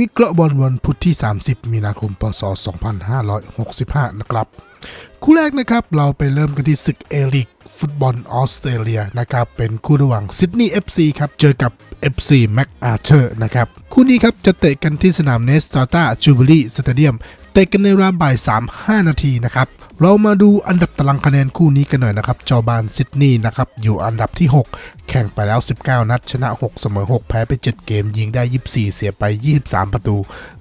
วิเคราะห์บอลวันพุธที่ 30 มีนาคม พศ 2565 นะครับ คู่แรกนะครับ เราไปเริ่มกันที่ศึกเอลิกฟุตบอลออสเตรเลียนะครับ เป็นคู่ระหว่างซิดนีย์ FC ครับ เจอกับ FC MacArthur นะครับ คู่นี้ครับจะเตะกันที่สนามเนสตาตาจูเบลี่สเตเดียม เตะกันในเวลาบ่าย 3 5 นาทีนะครับ เรามาดูอันดับตารางคะแนนคู่นี้กันหน่อยนะครับจ้าบ้านซิดนีย์นะครับ อยู่อันดับที่ 6 แข่งไปแล้ว 19 นัด ชนะ 6 เสมอ 6 แพ้ไป 7 เกม ยิงได้ 24 เสียไป 23 ประตู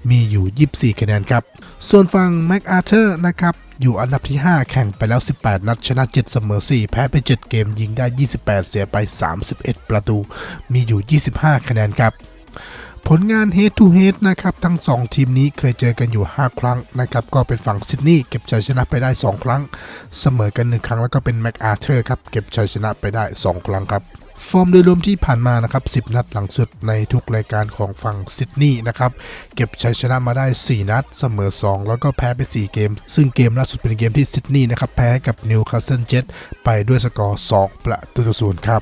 มีอยู่ 24 คะแนนครับ ส่วนฝั่งแม็กอาเธอร์นะครับอยู่อันดับที่ 5 แข่งไปแล้ว 18 นัด ชนะ 7 เสมอ 4 แพ้ไป 7 เกม ยิงได้ 28 เสียไป 31 ประตู มีอยู่ 25 คะแนนครับ ผลงาน head to head นะครับทั้ง 2 ทีมนี้เคยเจอกันอยู่ 5 ครั้งนะครับก็เป็นฝั่งซิดนีย์เก็บชัยชนะไปได้ 2 ครั้ง เสมอกัน 1 ครั้งแล้วก็เป็นแม็กอาเธอร์ครับเก็บชัยชนะไปได้ 2 ครั้งครับฟอร์มโดยรวมที่ผ่านมานะครับ 10 นัดหลังสุดในทุกรายการของฝั่งซิดนีย์นะครับ เก็บชัยชนะมาได้ 4 นัด เสมอ 2 แล้วก็แพ้ไป 4 เกม ซึ่งเกมล่าสุดเป็นเกมที่ซิดนีย์นะครับ แพ้กับนิวคาสเซิลเจ็ตไปด้วยสกอร์ 2 ประตูต่อศูนย์ครับ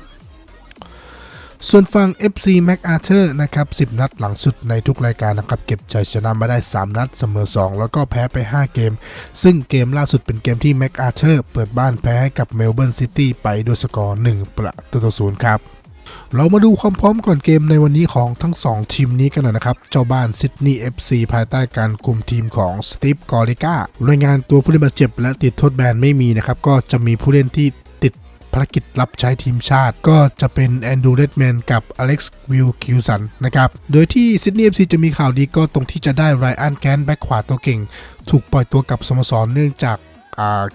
ส่วนฝั่ง FC MacArthur นะครับ 10 นัดหลังสุดในทุกรายการนะครับ เก็บชัยชนะมาได้ 3 นัดเสมอ 2 แล้วก็แพ้ไป 5 เกม ซึ่งเกมล่าสุดเป็นเกมที่ MacArthur เปิดบ้านแพ้ให้กับ Melbourne City ไปด้วยสกอร์ 1 ประตูต่อศูนย์ครับเรามาดูความพร้อมก่อนเกมในวันนี้ของทั้ง 2 ทีมนี้กันหน่อยนะครับ เจ้าบ้านซิดนีย์ FC ภายใต้การคุมทีมของสตีฟกอริก้ารายงานตัวผู้เล่นบาดเจ็บและติดโทษแบนไม่มีนะครับ ก็จะมีผู้เล่นที่ ภารกิจรับใช้ทีมชาติ ก็จะเป็นแอนดูเรดแมนกับอเล็กซ์วิลคิวสันนะครับ โดยที่ซิดนีย์เอฟซีจะมีข่าวดีก็ตรงที่จะได้ไรอันแกนแบ็คขวาตัวเก่ง ถูกปล่อยตัวกับสโมสรเนื่องจาก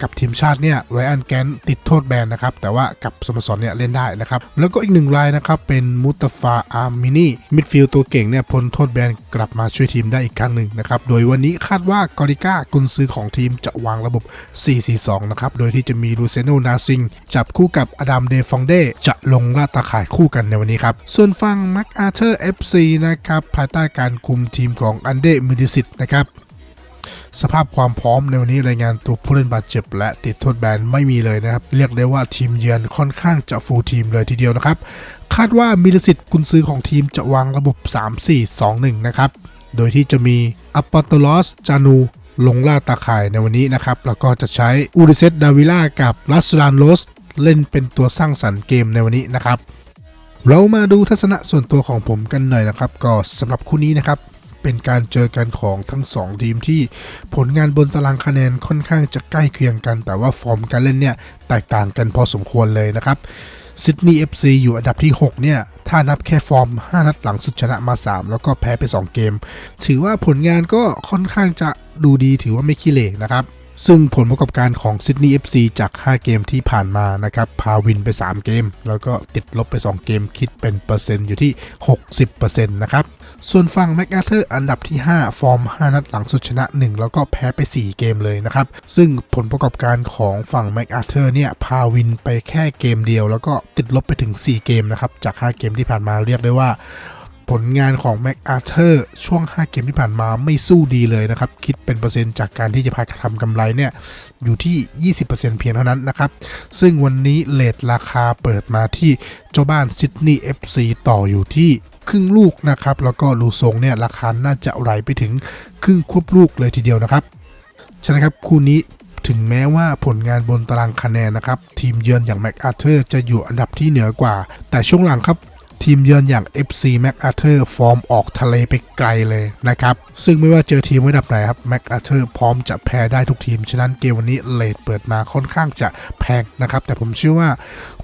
กับทีมชาติเนี่ยไรอันแกนติดโทษแบนนะครับ แต่ว่ากับสโมสรเนี่ยเล่นได้นะครับ แล้วก็อีกหนึ่งรายนะครับเป็นมุตฟาอาร์มินีมิดฟิลด์ตัวเก่งเนี่ยพ้นโทษแบนกลับมาช่วยทีมได้อีกครั้งหนึ่งนะครับ โดยวันนี้คาดว่ากอริก้ากุนซือของทีมจะวางระบบ 4-4-2 นะครับ โดยที่จะมีลูเซโนนาซิง จับคู่กับอดัมเดฟองเดจะลงลาดตาข่ายคู่กันในวันนี้ครับ ส่วนฝั่งม็กอาเธอร์ FC นะครับภายใต้การคุมทีมของอันเดมิดิสิตนะครับ สภาพความพร้อมในวันนี้รายงานตัวผู้เล่นบาดเจ็บ และติดโทษแบนไม่มีเลยนะครับ เรียกได้ว่าทีมเยือนค่อนข้างจะฟูลทีมเลยทีเดียวนะครับ คาดว่ามิลสิตกุนซือของทีมจะวางระบบ 3-4-2-1 นะครับ โดยที่จะมีอัปปโตลอสจานูลงล่าตาข่ายในวันนี้นะครับ แล้วก็จะใช้อูริเซตดาวิล่ากับลัสดานโรสเล่นเป็นตัวสร้างสรรค์เกมในวันนี้นะครับ เรามาดูทัศนะส่วนตัวของผมกันหน่อยนะครับ ก็สำหรับคู่นี้นะครับ เป็นการเจอกันของทั้ง 2 ทีมที่ผลงานบนตารางคะแนนค่อนข้างจะใกล้เคียงกัน แต่ว่าฟอร์มการเล่นเนี่ยแตกต่างกันพอสมควรเลยนะครับซิดนีย์ FC อยู่อันดับที่ 6 เนี่ย ถ้านับแค่ฟอร์ม 5 นัดหลังสุดชนะมา 3 แล้วก็แพ้ไป 2 เกม ถือว่าผลงานก็ค่อนข้างจะดูดีถือว่าไม่ขี้เหร่นะครับ ซึ่งผลประกอบการของซิดนีย์ FC จาก 5 เกมที่ผ่านมานะครับ พาวินไป 3 เกม แล้วก็ติดลบไป 2 เกมคิดเป็นเปอร์เซ็นต์อยู่ที่ 60%นะครับ ส่วนฝั่งแม็กอาเธอร์อันดับที่ 5 ฟอร์ม 5 นัดหลังสุดชนะ 1 แล้วก็แพ้ไป 4 เกมเลยนะครับ ซึ่งผลประกอบการของฝั่งแม็กอาเธอร์เนี่ยพาวินไปแค่เกมเดียว แล้วก็ติดลบไปถึง 4 เกมนะครับ จาก 5 เกมที่ผ่านมาเรียกได้ว่าผลงานของแม็กอาเธอร์ช่วง 5 เกมที่ผ่านมาไม่สู้ดีเลยนะครับ คิดเป็นเปอร์เซ็นต์จากการที่จะพาทำกำไรเนี่ย อยู่ที่ 20%เพียงเท่านั้นนะครับ ซึ่งวันนี้เลทราคาเปิดมาที่เจ้าบ้านซิดนีย์ FC ต่ออยู่ที่ ครึ่งลูกนะครับ แล้วก็ดูทรงเนี่ยราคาน่าจะไหลไปถึงครึ่งควบลูกเลยทีเดียวนะครับฉะนั้นครับคู่นี้ถึงแม้ว่าผลงานบนตารางคะแนนนะครับ ทีมเยือนอย่างแม็กอาเธอร์จะอยู่อันดับที่เหนือกว่า แต่ช่วงหลังครับ ทีมเยือนอย่าง FC MacArthur ฟอร์มออกทะเลไปไกลเลยนะครับ ซึ่งไม่ว่าเจอทีมระดับไหนครับ MacArthur พร้อมจะแพ้ได้ทุกทีม ฉะนั้นเกมวันนี้เลทเปิดมาค่อนข้างจะแพงนะครับ แต่ผมเชื่อว่า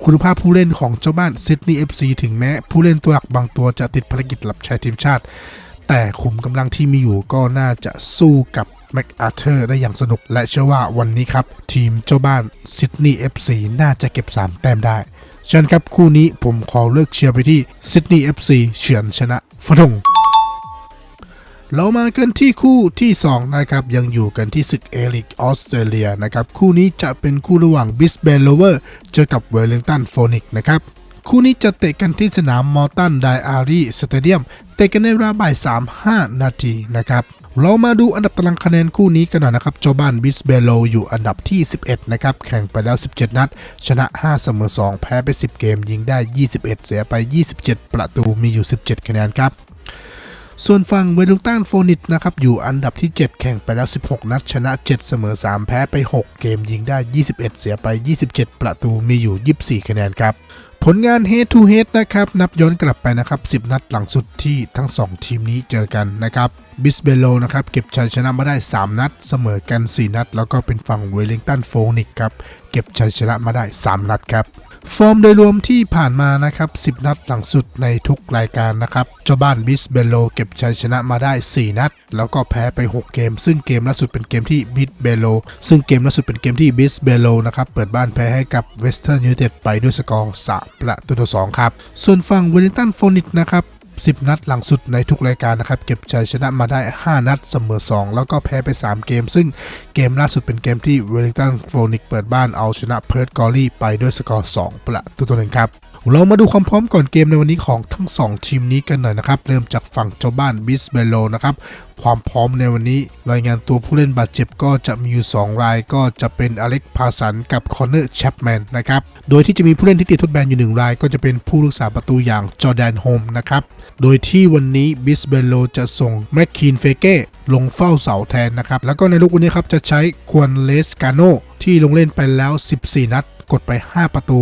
คุณภาพผู้เล่นของเจ้าบ้านซิดนีย์ FC ถึงแม้ผู้เล่นตัวหลักบางตัวจะติดภารกิจรับใช้ทีมชาติ แต่ขุมกำลังที่มีอยู่ก็น่าจะสู้กับ MacArthur ได้อย่างสนุก และเชื่อว่าวันนี้ครับ ทีมเจ้าบ้านซิดนีย์ FC น่าจะเก็บ 3 แต้มได้ เชิญครับคู่นี้ผมขอเลือกเชียร์ไปที่ซิดนีย์ FC เฉือนชนะฟะทงเรามากันที่คู่ที่ 2 นะครับ ยังอยู่กันที่ศึกเอลิกออสเตรเลียนะครับ คู่นี้จะเป็นคู่ระหว่างบิสเบนโลเวอร์เจอกับเวลลิงตันโฟนิกนะครับ คู่นี้จะเตะกันที่สนามมอร์ตันไดอารีสเตเดียม เตะกันในเวลาบ่าย3 5 นาทีนะครับ เรามาดูอันดับตารางคะแนนคู่นี้กันหน่อยนะครับเจ้าบ้านบิสเบโลอยู่อันดับที่ 11 นะครับ แข่งไปแล้ว 17 นัด ชนะ 5 เสมอ 2 แพ้ไป 10 เกม ยิงได้ 21 เสียไป 27 ประตูมีอยู่ 17 คะแนนครับส่วนฝั่งเวลูตันโฟนิตนะครับอยู่อันดับที่ 7 แข่งไปแล้ว 16 นัด ชนะ 7 เสมอ 3 แพ้ไป 6 เกมยิงได้ 21 เสียไป 27 ประตูมีอยู่ 24 คะแนนครับ ผลงาน Head to Head นะครับ นับย้อนกลับไปนะครับ 10 นัดหลังสุดที่ทั้ง 2 ทีมนี้เจอกันนะครับบิสเบโลนะครับเก็บชัยชนะมาได้ 3 นัด เสมอกัน 4 นัด แล้วก็เป็นฝั่งเวลลิงตันโฟนิกครับเก็บชัยชนะมาได้ 3 นัดครับ ฟอร์มโดยรวมที่ผ่านมานะครับ 10 นัดหลังสุดในทุกรายการนะครับ เจ้าบ้านบิสเบโลเก็บชัยชนะมาได้ 4 นัด แล้วก็แพ้ไป 6 เกม ซึ่งเกมล่าสุดเป็นเกมที่บิสเบโลซึ่งเกมล่าสุดเป็นเกมที่บิสเบโลนะครับ เปิดบ้านแพ้ให้กับเวสเทิร์นยูไนเต็ดไปด้วยสกอร์ 3 ประตูต่อ 2 ครับ ส่วนฝั่งเวลลิงตันโฟนิตนะครับ 10 นัดหลังสุดในทุกรายการนะครับ เก็บชัยชนะมาได้ 5 นัดเสมอ 2 แล้วก็แพ้ไป 3 เกม ซึ่งเกมล่าสุดเป็นเกมที่เวลลิงตันโฟนิกเปิดบ้านเอาชนะเพิร์ตกอรี่ไปด้วยสกอร์ 2 ประตูต่อหนึ่งครับ เรามาดูความพร้อมก่อนเกมในวันนี้ของทั้ง 2 ทีมนี้กันหน่อยนะครับ เริ่มจากฝั่งเจ้าบ้านบิสเบโลนะครับความพร้อมในวันนี้ รายงานตัวผู้เล่นบาดเจ็บก็จะมีอยู่ 2 รายก็จะเป็นอเล็กพาสันกับคอนเนอร์แชปแมนนะครับ โดยที่จะมีผู้เล่นที่ติดทดแบนอยู่ 1 ราย ก็จะเป็นผู้รักษาประตูอย่างจอแดนโฮมนะครับ โดยที่วันนี้บิสเบโลจะส่งแมคคีนเฟเก้ลงเฝ้าเสาแทนนะครับ แล้วก็ในลูกวันนี้ครับจะใช้ควนเลสกาโนที่ลงเล่นไปแล้ว 14 นัด กดไป 5 ประตู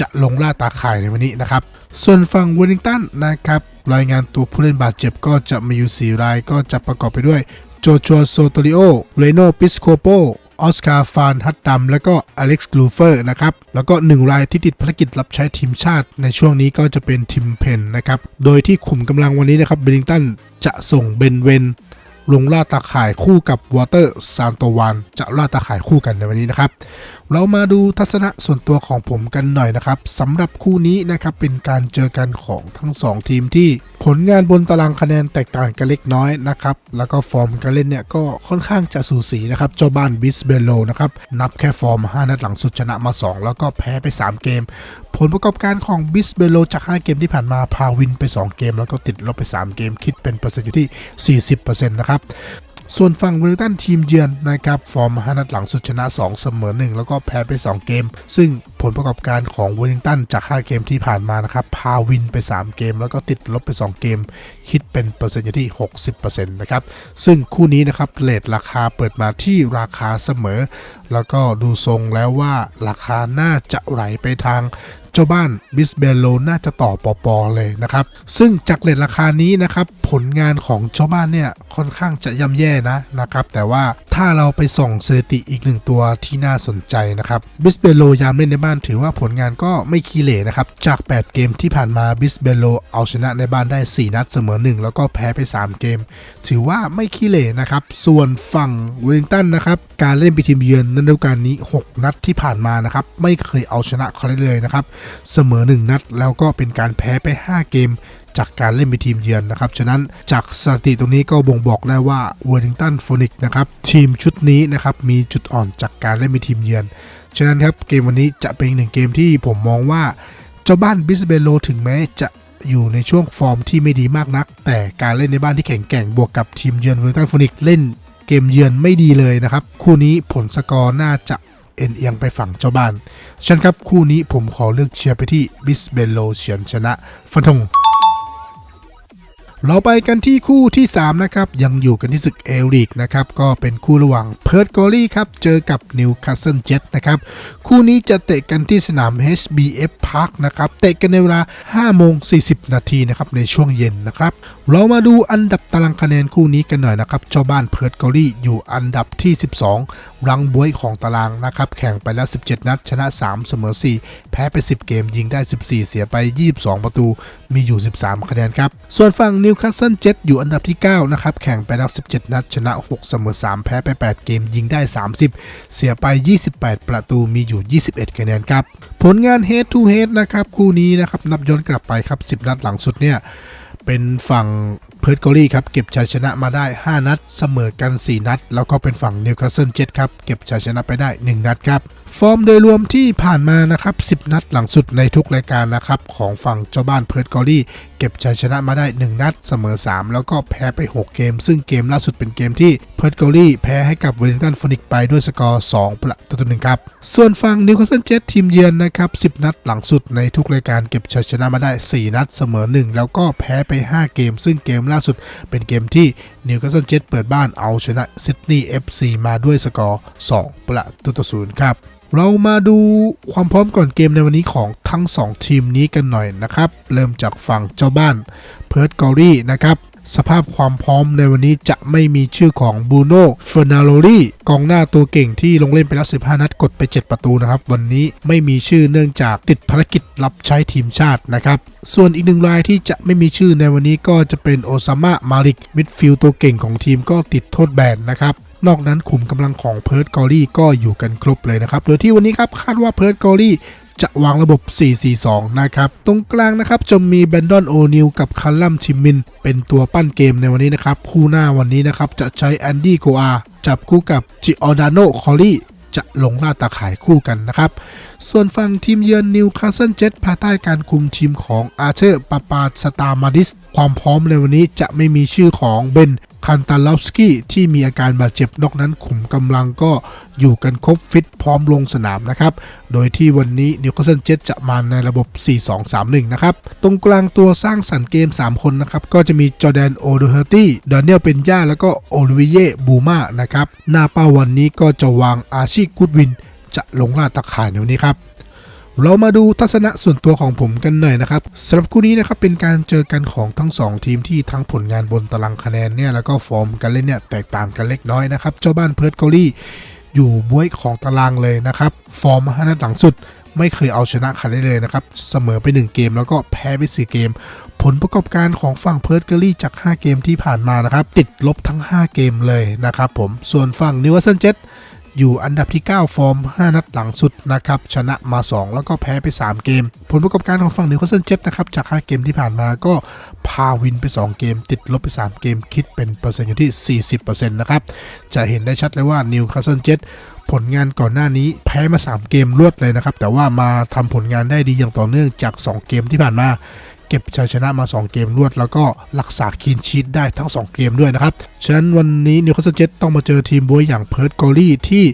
จะลงล่าตาข่ายในวันนี้นะครับ ส่วนฝั่งเวลลิงตันนะครับรายงานตัวผู้เล่นบาดเจ็บก็จะมีอยู่ 4 รายก็จะประกอบไปด้วยโจชัวโซโตริโอเรโนปิสโคโปออสการ์ฟานฮัตดัมและก็อเล็กซ์กลูเฟอร์นะครับ แล้วก็ 1 รายที่ติดภารกิจรับใช้ทีมชาติ ในช่วงนี้ก็จะเป็นทิมเพนนะครับ โดยที่ขุมกำลังวันนี้นะครับเบลลิงตันจะส่งเบนเวน ลงล่าตาข่ายคู่กับวอเตอร์ซานโตวันจะล่าตาข่ายคู่กันในวันนี้นะครับ เรามาดูทัศนะส่วนตัวของผมกันหน่อยนะครับสำหรับคู่นี้นะครับเป็นการเจอกันของทั้ง 2 ทีมที่ผลงานบนตารางคะแนนแตกต่างกันเล็กน้อยนะครับแล้วก็ฟอร์มการเล่นเนี่ยก็ค่อนข้างจะสูสีนะครับเจ้าบ้านบิสเบโลนะครับนับแค่ฟอร์ม 5 นัดหลังสุดชนะมา 2 แล้วก็แพ้ไป 3 เกม ผลประกอบการของบิสเบโลจาก 5 เกมที่ผ่านมาพาวินไป 2 เกม แล้วก็ติดลบไป 3 เกมคิดเป็นเปอร์เซ็นต์อยู่ที่ 40%นะครับส่วนฝั่งเวลิงตันทีมเยือนนะครับฟอร์ม5นัดหลังสุดชนะ 2 เสมอ 1 แล้วก็แพ้ไป 2 เกม ซึ่งผลประกอบการของเวลลิงตันจาก 5 เกมที่ผ่านมานะครับพาวินไป 3 เกม แล้วก็ติดลบไป 2 เกม คิดเป็นเปอร์เซ็นต์อยู่ที่ 60%นะครับซึ่งคู่นี้นะครับเลทราคาเปิดมาที่ราคาเสมอ แล้วก็ดูทรงแล้วว่าราคาน่าจะไหลไปทางเจ้าบ้านบิสเบโลน่าจะต่อปอปอเลยนะครับ ซึ่งจากเลทราคานี้นะครับ ผลงานของเจ้าบ้านเนี่ยค่อนข้างจะย่ำแย่นะนะครับ แต่ว่าถ้าเราไปส่องสถิติอีกหนึ่งตัวที่น่าสนใจนะครับบิสเบโลยามเล่นในบ้านถือว่าผลงานก็ไม่ขี้เหร่นะครับ จาก 8 เกมที่ผ่านมาบิสเบโลเอาชนะในบ้านได้ 4 นัดเสมอ 1 แล้วก็แพ้ไป 3 เกม ถือว่าไม่ขี้เหร่นะครับ ส่วนฝั่งเวลลิงตันนะครับการเล่นไปทีมเยือนฤดูกาลนี้ 6 นัดที่ผ่านมานะครับ ไม่เคยเอาชนะใครเลยนะครับ เสมอ 1 นัดแล้วก็เป็นการแพ้ไป 5 เกม จากการเล่นเป็นทีมเยือนนะครับ ฉะนั้นจากสถิติตรงนี้ก็บ่งบอกได้ว่าเวอร์ลิงตันโฟนิกนะครับทีมชุดนี้นะครับมีจุดอ่อนจากการเล่นเป็นทีมเยือน ฉะนั้นครับเกมวันนี้จะเป็นหนึ่งเกมที่ผมมองว่าเจ้าบ้านบิสเบโลถึงแม้จะอยู่ในช่วงฟอร์มที่ไม่ดีมากนัก แต่การเล่นในบ้านที่แข็งแกร่งบวกกับทีมเยือนเวอร์ลิงตันโฟนิกเล่น เกมเยือนไม่ดีเลยนะครับ คู่นี้ผลสกอร์น่าจะเอ็นเอียงไปฝั่งเจ้าบ้านฉันครับคู่นี้ผมขอเลือกเชียร์ไปที่บิสเบโลเฉียนชนะฟันธง เราไปกันที่คู่ที่ 3 นะครับ ยังอยู่กันที่ศึกเอลลีกนะครับ ก็เป็นคู่ระหว่างเพิร์ตกอรี่ครับ เจอกับนิวคาสเซิลเจ็ตนะครับ คู่นี้จะเตะกันที่สนาม HBF Park นะครับ เตะกันในเวลา 5 โมง 40 นาทีนะครับ ในช่วงเย็นนะครับ เรามาดูอันดับตารางคะแนนคู่นี้กันหน่อยนะครับ เจ้าบ้านเพิร์ตกอรี่อยู่อันดับที่ 12 รังบวยของตารางนะครับ แข่งไปแล้ว 17 นัด ชนะ 3 เสมอ 4 แพ้ไป 10 เกม ยิงได้ 14 เสียไป 22 ประตู มีอยู่ 13 คะแนนครับ ส่วนฝั่งนิิวคาสเซิลเจ็ตอยู่อันดับที่ 9 นะครับ แข่งไปแล้ว 17 นัด ชนะ 6 เสมอ 3 แพ้ไป 8 เกมยิงได้ 30 เสียไป 28 ประตูมีอยู่ 21 คะแนนครับ ผลงาน Head to Head นะครับ คู่นี้นะครับ นับย้อนกลับไปครับ 10 นัดหลังสุดเนี่ย เป็นฝั่งเพิร์ตกอรี่ครับ เก็บชัยชนะมาได้ 5 นัด เสมอกัน 4 นัด แล้วก็เป็นฝั่งนิวคาสเซิลเจ็ตครับเก็บชัยชนะไปได้ 1 นัดครับ ฟอร์มโดยรวมที่ผ่านมานะครับ 10 นัดหลังสุดในทุกรายการนะครับ ของฝั่งเจ้าบ้านเพิร์ดกอรี่เก็บชัยชนะมาได้ 1 นัดเสมอ 3 แล้วก็แพ้ไป 6 เกม ซึ่งเกมล่าสุดเป็นเกมที่เพิร์ดกอรี่แพ้ให้กับเวลลิงตันฟอนิกไปด้วยสกอร์ 2 ประตูต่อหนึ่งครับ ส่วนฝั่งนิวคาสเซิลเจ็ตทีมเยือนนะครับ 10 นัดหลังสุดในทุกรายการเก็บชัยชนะมาได้ 4 นัดเสมอ 1 แล้วก็แพ้ไป 5 เกม ซึ่งเกมล่าสุดเป็นเกมที่นิวคาสเซิลเจ็ตเปิดบ้านเอาชนะซิดนีย์ FC มาด้วยสกอร์ 2 ประตูต่อศูนย์ครับ เรามาดูความพร้อมก่อนเกมในวันนี้ของทั้ง 2 ทีมนี้กันหน่อยนะครับ เริ่มจากฝั่งเจ้าบ้านเพิร์ดกอรี่นะครับ สภาพความพร้อมในวันนี้จะไม่มีชื่อของบูโน่เฟอร์นาโลลี่กองหน้าตัวเก่งที่ลงเล่นไปแล้ว 15 นัดกดไป 7 ประตูนะครับ วันนี้ไม่มีชื่อเนื่องจากติดภารกิจรับใช้ทีมชาตินะครับ ส่วนอีกหนึ่งรายที่จะไม่มีชื่อในวันนี้ก็จะเป็นโอซามะมาริกมิดฟิลด์ตัวเก่งของทีมก็ติดโทษแบนนะครับ นอกนั้นขุมกำลังของเพิร์ดกอรี่ก็อยู่กันครบเลยนะครับ โดยที่วันนี้ครับคาดว่าเพิร์ดกอรี่จะวางระบบ 4-4-2 นะครับ ตรงกลางนะครับจะมีแบนดอนโอนิลกับคัลลัมทิมมิน เป็นตัวปั้นเกมในวันนี้นะครับ คู่หน้าวันนี้นะครับ จะใช้แอนดี้โกอาจับคู่กับจิออดาโนคอรี่จะลงล่าตาข่ายคู่กันนะครับ ส่วนฝั่งทีมเยือนนิวคาสเซิลเจ็ตภายใต้การคุมทีมของอาเธอร์ปาปาสตามาดิส ความพร้อมในวันนี้จะไม่มีชื่อของเบน คันตาลอฟสกี้ที่มีอาการบาดเจ็บนอกนั้นขุมกำลังก็อยู่กันครบฟิตพร้อมลงสนามนะครับ โดยที่วันนี้นิวคาสเซิลเจ็ตจะมาในระบบ 4-2-3-1 นะครับ ตรงกลางตัวสร้างสรรค์เกม 3 คนนะครับ ก็จะมีจอแดนโอเดเฮอร์ตี้ดานิเอลเปนย่าแล้วก็โอลิเวียบูมานะครับ หน้าเป้าวันนี้ก็จะวางอาชีกุดวิน จะลงล่าตะข่ายในวันนี้ครับ เรามาดูทัศนะส่วนตัวของผมกันหน่อยนะครับสำหรับคู่นี้นะครับเป็นการเจอกันของทั้ง 2 ทีมที่ทั้งผลงานบนตารางคะแนนเนี่ยแล้วก็ฟอร์มการเล่นเนี่ยแตกต่างกันเล็กน้อยนะครับเจ้าบ้านเพิร์ดกอรี่อยู่บวยของตารางเลยนะครับฟอร์มห้านัดหลังสุดไม่เคยเอาชนะใครได้เลยนะครับ เสมอไป 1 เกมแล้วก็แพ้ไป 4 เกม ผลประกอบการของฝั่งเพิร์ดกอรี่จาก 5 เกมที่ผ่านมานะครับ ติดลบทั้ง 5 เกมเลยนะครับผม ส่วนฝั่งนิวคาสเซิลเจ็ต อยู่อันดับที่ 9 ฟอร์ม 5 นัดหลังสุดนะครับ ชนะมา 2 แล้วก็แพ้ไป 3 เกม ผลประกอบการของฝั่งนิวคาสเซิลเจ็ตนะครับ จาก 5 เกมที่ผ่านมาก็พาวินไป 2 เกม ติดลบไป 3 เกม คิดเป็นเปอร์เซ็นต์อยู่ที่ 40%นะครับ จะเห็นได้ชัดเลยว่านิวคาสเซิลเจ็ตผลงานก่อนหน้านี้แพ้มา 3 เกมรวดเลยนะครับ แต่ว่ามาทำผลงานได้ดีอย่างต่อเนื่องจาก 2 เกมที่ผ่านมา เก็บชัยชนะมา 2 เกมรวด แล้วก็รักษาคีนชีตได้ทั้ง 2 เกมด้วยนะครับ ฉะนั้นวันนี้นิวคาสเซิลเจ็ตต้องมาเจอทีมบวยอย่างเพิร์ดกอรี่ที่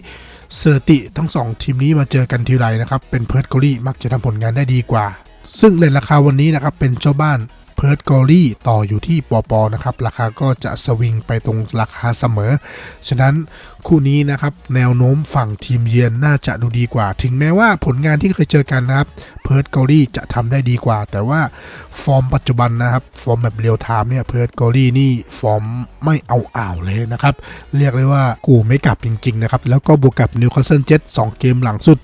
สถิติทั้ง 2 ทีมนี้มาเจอกันทีไรนะครับเป็นเพิร์ดกอรี่มักจะทำผลงานได้ดีกว่า ซึ่งเลนราคาวันนี้นะครับเป็นเจ้าบ้าน เพิร์ดกอรี่ต่ออยู่ที่ปอปอนะครับ ราคาก็จะสวิงไปตรงราคาเสมอ ฉะนั้นคู่นี้นะครับแนวโน้มฝั่งทีมเยือนน่าจะดูดีกว่า ถึงแม้ว่าผลงานที่เคยเจอกันนะครับเพิร์ดกอรี่จะทำได้ดีกว่า แต่ว่าฟอร์มปัจจุบันนะครับ ฟอร์มแบบเรียลไทม์เนี่ยเพิร์ดกอรี่นี่ฟอร์มไม่เอาอ่าวเลยนะครับ เรียกเลยว่ากูไม่กลับจริงๆนะครับ แล้วก็บวกกับนิวคาสเซิลเจ็ต2เกมหลังสุด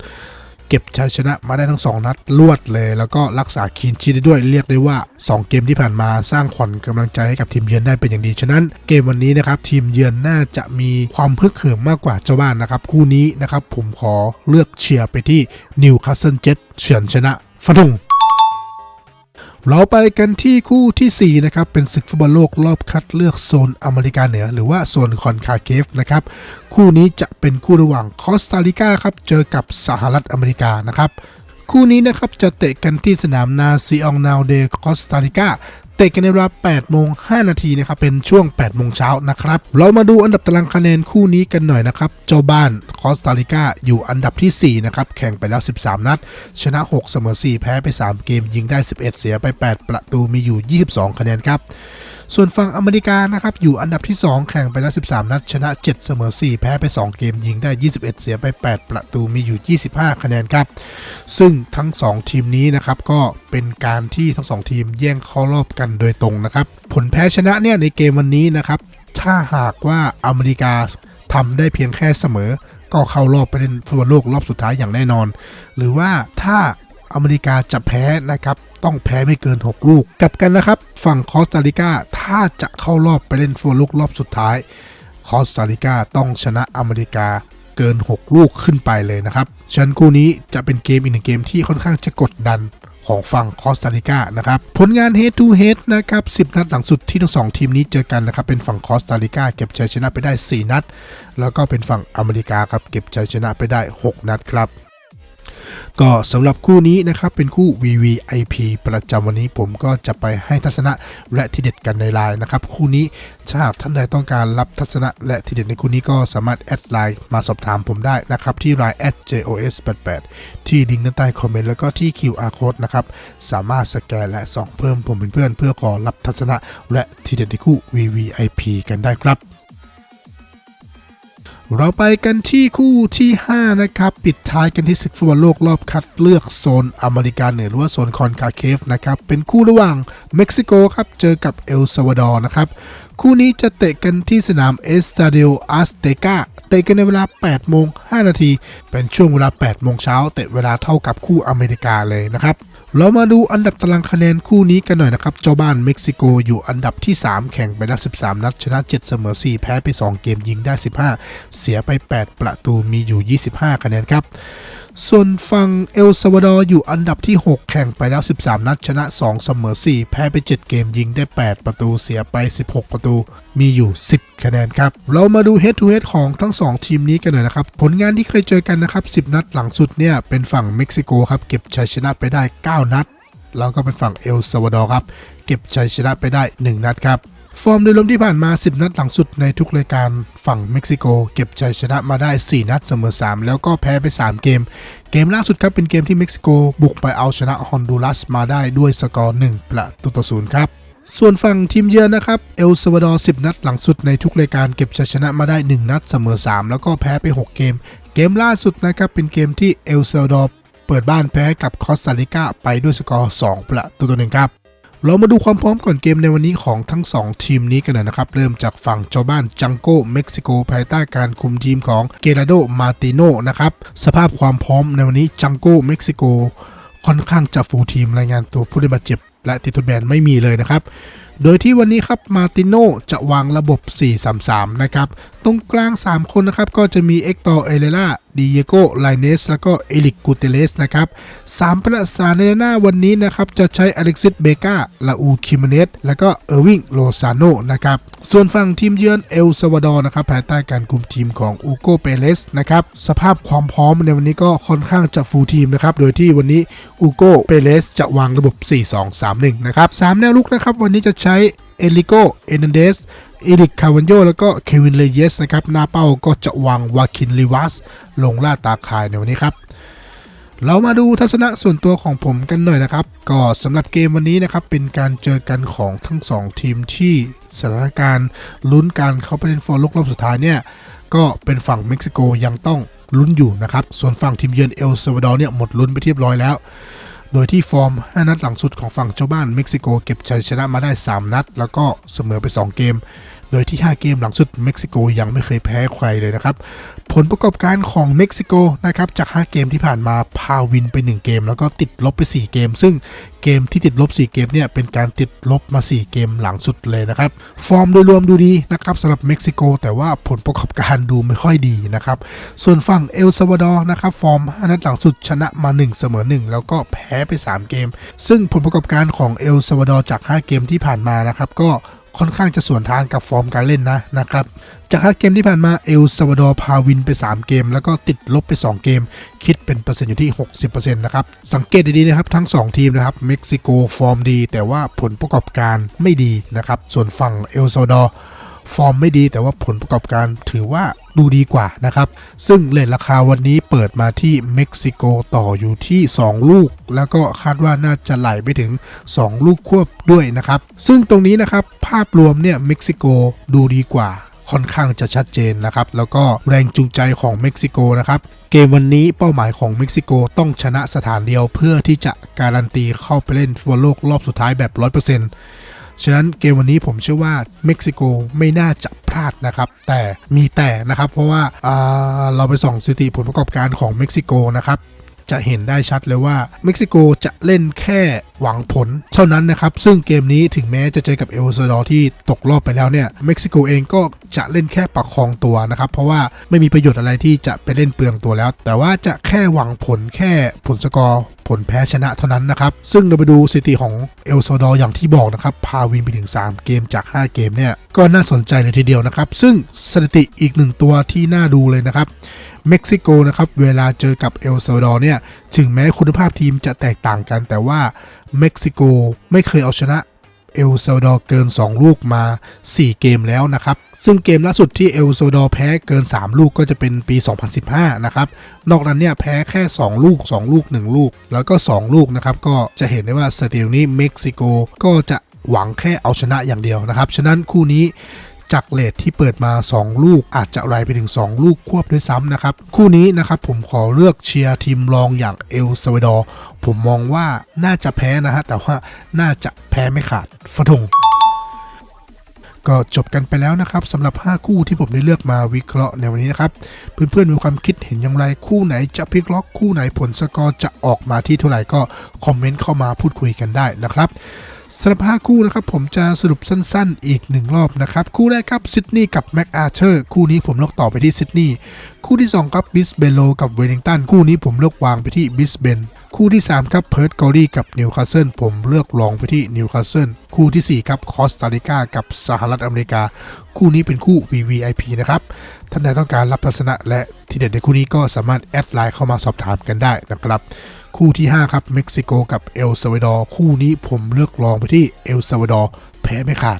ก็บชัยชนะมาได้ทั้ง 2 นัดรวดเลย แล้วก็รักษาคีนชีได้ด้วยเรียกได้ว่า 2 เกมที่ผ่านมาสร้างขวัญกำลังใจให้กับทีมเยือนได้เป็นอย่างดี ฉะนั้นเกมวันนี้นะครับทีมเยือนน่าจะมีความพึกเหิมมากกว่าเจ้าบ้านนะครับ คู่นี้นะครับผมขอเลือกเชียร์ไปที่นิวคาสเซิลเจ็ตเฉือนชนะฟันธง เราไปกันที่คู่ทีสี่ 4 นะครับ เป็นศึกฟุตบอลโลกรอบคัดเลือกโซนอเมริกาเหนือ หรือว่าโซนคอนคาเคฟนะครับ คู่นี้จะเป็นคู่ระหว่างคอสตาริกาครับ เจอกับสหรัฐอเมริกานะครับ คู่นี้นะครับจะเตะกันที่สนามนาซีอองนาวเดคอสตาริกา ตะกันในเวลา8โมง5นาทีนะครับเป็นช่วง8โมงเช้านะครับเรามาดูอันดับตารางคะแนนคู่นี้กันหน่อยนะครับเจ้าบ้านคอสตาริกาอยู่อันดับที่ 4 นะครับ แข่งไปแล้ว 13 นัด ชนะ 6 เสมอ 4 แพ้ไป 3 เกม ยิงได้ 11 เสียไป 8 ประตูมีอยู่ 22 คะแนนครับส่วนฝั่งอเมริกานะครับอยู่อันดับที่ 2 แข่งไปแล้ว 13 นัด ชนะ 7 เสมอ 4 แพ้ไป 2 เกมยิงได้ 21 เสียไป 8 ประตูมีอยู่ 25 คะแนนครับ ซึ่งทั้ง 2 ทีมนี้นะครับก็เป็นการที่ทั้ง 2 ทีมแย่งเข้ารอบกันโดยตรงนะครับ ผลแพ้ชนะเนี่ยในเกมวันนี้นะครับถ้าหากว่าอเมริกาทำได้เพียงแค่เสมอ ก็เข้ารอบไปเล่นฟุตบอลโลกรอบสุดท้ายอย่างแน่นอน หรือว่าถ้า อเมริกาจะแพ้นะครับ ต้องแพ้ไม่เกิน 6 ลูก กลับกันนะครับ ฝั่งคอสตาริกาถ้าจะเข้ารอบไปเล่นฟุตบอลโลกรอบสุดท้าย คอสตาริกาต้องชนะอเมริกาเกิน 6 ลูกขึ้นไปเลยนะครับฉะนันคู่นี้จะเป็นเกมอีกหนึ่งเกมที่ค่อนข้างจะกดดันของฝั่งคอสตาริกานะครับ ผลงาน head to head นะครับ 10 นัดหลังสุดที่ทั้งสองทีมนี้เจอกันนะครับ เป็นฝั่งคอสตาริกาเก็บชัยชนะไปได้ 4 นัด แล้วก็เป็นฝั่งอเมริกาครับ เก็บชัยชนะไปได้ 6 นัดครับ ก็สำหรับคู่นี้นะครับเป็นคู่ VVIP ประจำวันนี้ผมก็จะไปให้ทัศนะและทีเด็ดกันในไลน์นะครับคู่นี้ถ้าหากท่านใดต้องการรับทัศนะและทีเด็ดในคู่นี้ก็สามารถแอดไลน์มาสอบถามผมได้นะครับที่ไลน์ @jos88 ที่ลิงก์ด้านใต้คอมเมนต์แล้วก็ที่ QR code นะครับสามารถสแกนและส่องเพิ่มผมเป็นเพื่อน เพื่อขอรับทัศนะและทีเด็ดในคู่ VVIP กันได้ครับ เราไปกันที่คู่ที่ 5 นะครับ ปิดท้ายกันที่ศึกฟุตบอลโลกรอบคัดเลือกโซนอเมริกาเหนือหรือว่าโซนคอนคาเคฟนะครับ เป็นคู่ระหว่างเม็กซิโกครับ เจอกับเอลซาวาดอร์นะครับ คู่นี้จะเตะกันที่สนามเอสตาเดโออาสเตกาเตะกันในเวลา 8 โมง 5 นาที เป็นช่วงเวลา 8 โมงเช้า เตะเวลาเท่ากับคู่อเมริกาเลยนะครับ เรามาดูอันดับตารางคะแนนคู่นี้กันหน่อยนะครับ เจ้าบ้านเม็กซิโกอยู่อันดับที่ 3 แข่งไปแล้ว 13 นัด ชนะ 7 เสมอ 4 แพ้ไป 2 เกมยิงได้ 15 เสียไป 8 ประตูมีอยู่ 25 คะแนนครับ ส่วนฝั่งเอลซาวาดอร์อยู่อันดับที่ 6 แข่งไปแล้ว 13 นัด ชนะ 2 เสมอ 4 แพ้ไป 7 เกมยิงได้ 8 ประตูเสียไป 16 ประตู มีอยู่ 10 คะแนนครับ เรามาดู head to head ของทั้ง 2 ทีมนี้กันหน่อยนะครับ ผลงานที่เคยเจอกันนะครับ 10 นัดหลังสุดเนี่ย เป็นฝั่งเม็กซิโกครับ เก็บชัยชนะไปได้ 9 นัด แล้วก็เป็นฝั่งเอลซาวาดอร์ครับ เก็บชัยชนะไปได้ 1 นัดครับ ฟอร์มโดยรวมที่ผ่านมา 10 นัดหลังสุดในทุกรายการฝั่งเม็กซิโก เก็บชัยชนะมาได้ 4 นัดเสมอ 3 แล้วก็แพ้ไป 3 เกม เกมล่าสุดครับเป็นเกมที่เม็กซิโก บุกไปเอาชนะฮอนดูรัสมาได้ด้วยสกอร์ 1 ประตูต่อศูนย์ครับส่วนฝั่งทีมเยือนนะครับ เอลซาวาดอร์ 10 นัดหลังสุดในทุกรายการเก็บชัยชนะมาได้ 1 นัดเสมอ 3 แล้วก็แพ้ไป 6 เกม เกมล่าสุดนะครับเป็นเกมที่เอลซาวาดอร์เปิดบ้านแพ้กับคอสตาริกาไปด้วยสกอร์ 2 ประตูต่อหนึ่งครับ เรามาดูความพร้อมก่อนเกมในวันนี้ของทั้ง 2 ทีมนี้กันหน่อยนะครับ เริ่มจากฝั่งเจ้าบ้านจังโก้เม็กซิโกภายใต้การคุมทีมของเกราโดมาติโนนะครับ สภาพความพร้อมในวันนี้จังโก้เม็กซิโกค่อนข้างจะฟูลทีมรายงานตัวผู้ได้บาดเจ็บและติดทดแบนไม่มีเลยนะครับ โดยที่วันนี้ครับมาติโนจะวางระบบ 4-3-3 นะครับ ตรงกลาง 3 คนนะครับ ก็จะมีเอ็กตอร์เอเลล่า ดิเยโกไลเนสแล้วก็เอลิกกูเตเลสนะครับสามประสานในหน้าวันนี้นะครับ จะใช้อเล็กซิสเบกาลาอูคิมเนสแล้วก็เออร์วิงโลซาโนนะครับ ส่วนฝั่งทีมเยือนเอลซาวาดอร์นะครับภายใต้การคุมทีมของอูโกเปเลสนะครับสภาพความพร้อมในวันนี้ก็ค่อนข้างจะฟูลทีมนะครับ โดยที่วันนี้อูโกเปเลสจะวางระบบ 4-2-3-1 นะครับสามแนวลุกนะครับ วันนี้จะใช้เอลิโกเอเนเดส อริกคาวันโยแล้วก็เควินเลเยสนะครับหน้าเป้าก็จะวางวาคินลิวัสลงล่าตาคายในวันนี้ครับเรามาดูทัศนะส่วนตัวของผมกันหน่อยนะครับ ก็สำหรับเกมวันนี้นะครับ เป็นการเจอกันของทั้ง 2 ทีมที่สถานการณ์ลุ้นการเข้าไปเล่นฟอร์โลกรอบสุดท้ายเนี่ย ก็เป็นฝั่งเม็กซิโกยังต้องลุ้นอยู่นะครับ ส่วนฝั่งทีมเยือนเอลซาวาดอร์เนี่ยหมดลุ้นไปเรียบร้อยแล้ว โดยที่ฟอร์ม 5 นัดหลังสุดของฝั่งเจ้าบ้านเม็กซิโกเก็บชัยชนะมาได้ 3 นัด แล้วก็เสมอไป 2 เกม โดยที่ 5 เกมหลังสุดเม็กซิโกยังไม่เคยแพ้ใครเลยนะครับ ผลประกอบการของเม็กซิโกนะครับจาก 5 เกมที่ผ่านมาพาวินไป 1 เกม แล้วก็ติดลบไป 4 เกม ซึ่งเกมที่ติดลบ 4 เกมเนี่ยเป็นการติดลบมา 4 เกมหลังสุดเลยนะครับ ฟอร์มโดยรวมดูดีนะครับสำหรับเม็กซิโกแต่ว่าผลประกอบการดูไม่ค่อยดีนะครับ ส่วนฝั่งเอลซาวาดอร์นะครับฟอร์ม5นัดหลังสุดชนะมา 1 เสมอ 1 แล้วก็แพ้ไป 3 เกม ซึ่งผลประกอบการของเอลซาวาดอร์จาก 5 เกมที่ผ่านมานะครับก็ ค่อนข้างจะส่วนทางกับฟอร์มการเล่นนะนะครับจาก5เกมที่ผ่านมาเอลซาวาดอร์พาวินไป 3 เกม แล้วก็ติดลบไป 2 เกม คิดเป็นเปอร์เซ็นต์อยู่ที่ 60%นะครับสังเกตดีๆนะครับทั้ง 2 ทีมนะครับเม็กซิโกฟอร์มดี แต่ว่าผลประกอบการไม่ดีนะครับส่วนฝั่งเอลซาวาดอร์ ฟอร์มไม่ดีแต่ว่าผลประกอบการถือว่าดูดีกว่านะครับ ซึ่งเลทราคาวันนี้เปิดมาที่เม็กซิโกต่ออยู่ที่ 2 ลูก แล้วก็คาดว่าน่าจะไหลไปถึง 2 ลูกควบด้วยนะครับ ซึ่งตรงนี้นะครับภาพรวมเนี่ยเม็กซิโกดูดีกว่าค่อนข้างจะชัดเจนนะครับ แล้วก็แรงจูงใจของเม็กซิโกนะครับเกมวันนี้เป้าหมายของเม็กซิโกต้องชนะสถานเดียวเพื่อที่จะการันตีเข้าไปเล่นฟุตบอลโลกรอบสุดท้ายแบบ 100% ฉะนั้นเกมวันนี้ผมเชื่อว่าเม็กซิโกไม่น่าจะพลาดนะครับ แต่มีแต่นะครับ เพราะว่าอ่าเราไปส่องสถิติผลประกอบการของเม็กซิโกนะครับจะเห็นได้ชัดเลยว่าเม็กซิโกจะเล่นแค่ หวังผล เท่านั้นนะครับ ซึ่งเกมนี้ถึงแม้จะเจอกับเอลซาดอร์ที่ตกรอบไปแล้วเนี่ยเม็กซิโกเองก็จะเล่นแค่ประคองตัวนะครับ เพราะว่าไม่มีประโยชน์อะไรที่จะไปเล่นเปลืองตัวแล้ว แต่ว่าจะแค่หวังผลแค่ผลสกอร์ผลแพ้ชนะเท่านั้นนะครับ ซึ่งเราไปดูสถิติของเอลซาดอร์อย่างที่บอกนะครับ พาวินไปถึง 3 เกมจาก 5 เกมเนี่ย ก็น่าสนใจเลยทีเดียวนะครับ ซึ่งสถิติอีกหนึ่งตัวที่น่าดูเลยนะครับ เม็กซิโกนะครับ เวลาเจอกับเอลซาดอร์เนี่ย ถึงแม้คุณภาพทีมจะแตกต่างกันแต่ว่าเม็กซิโกไม่เคยเอาชนะเอลซาดอร์เกิน 2 ลูกมา 4 เกมแล้วนะครับ ซึ่งเกมล่าสุดที่เอลซาดอร์แพ้เกิน 3 ลูกก็จะเป็นปี 2015 นะครับ นอกนั้นเนี่ยแพ้แค่ 2 ลูก 2 ลูก 1 ลูก แล้วก็ 2 ลูกนะครับ ก็จะเห็นได้ว่าสถิตินี้เม็กซิโกก็จะหวังแค่เอาชนะอย่างเดียวนะครับ ฉะนั้นคู่นี้ จากเลทที่เปิดมา 2 ลูก อาจจะไรไปถึง 2 ลูกควบด้วยซ้ำนะครับ คู่นี้นะครับผมขอเลือกเชียร์ทีมรองอย่างเอลซาวดอร์ผมมองว่าน่าจะแพ้นะฮะแต่ว่าน่าจะแพ้ไม่ขาดฟะทงก็จบกันไปแล้วนะครับสำหรับ 5 คู่ที่ผมได้เลือกมาวิเคราะห์ในวันนี้นะครับ เพื่อนๆมีความคิดเห็นอย่างไรคู่ไหนจะพลิกล็อกคู่ไหนผลสกอร์จะออกมาที่เท่าไหร่ก็คอมเมนต์เข้ามาพูดคุยกันได้นะครับ สำหรับ5คู่นะครับผมจะสรุปสั้นๆ อีกหนึ่งรอบนะครับคู่แรกครับซิดนีย์กับแม็กอาเธอร์คู่นี้ผมเลือกต่อไปที่ซิดนีย์คู่ที่ 2 ครับบิสเบโลกับเวลลิงตันคู่นี้ผมเลือกวางไปที่บิสเบนคู่ที่ 3 ครับเพิร์ตกอรีกับนิวคาสเซิลผมเลือกลองไปที่นิวคาสเซิลคู่ทีสี่ 4 ครับคอสตาริกากับสหรัฐอเมริกา คู่นี้เป็นคู่ VVIP นะครับท่านใดต้องการรับทัศนะและที่เด็ดในคู่นี้ก็สามารถแอดไลน์เข้ามาสอบถามกันได้นะครับ คู่ที่ 5 ครับเม็กซิโกกับเอลซาวาดอร์คู่นี้ผมเลือกลองไปที่เอลซาวาดอร์แพ้ไม่ขาด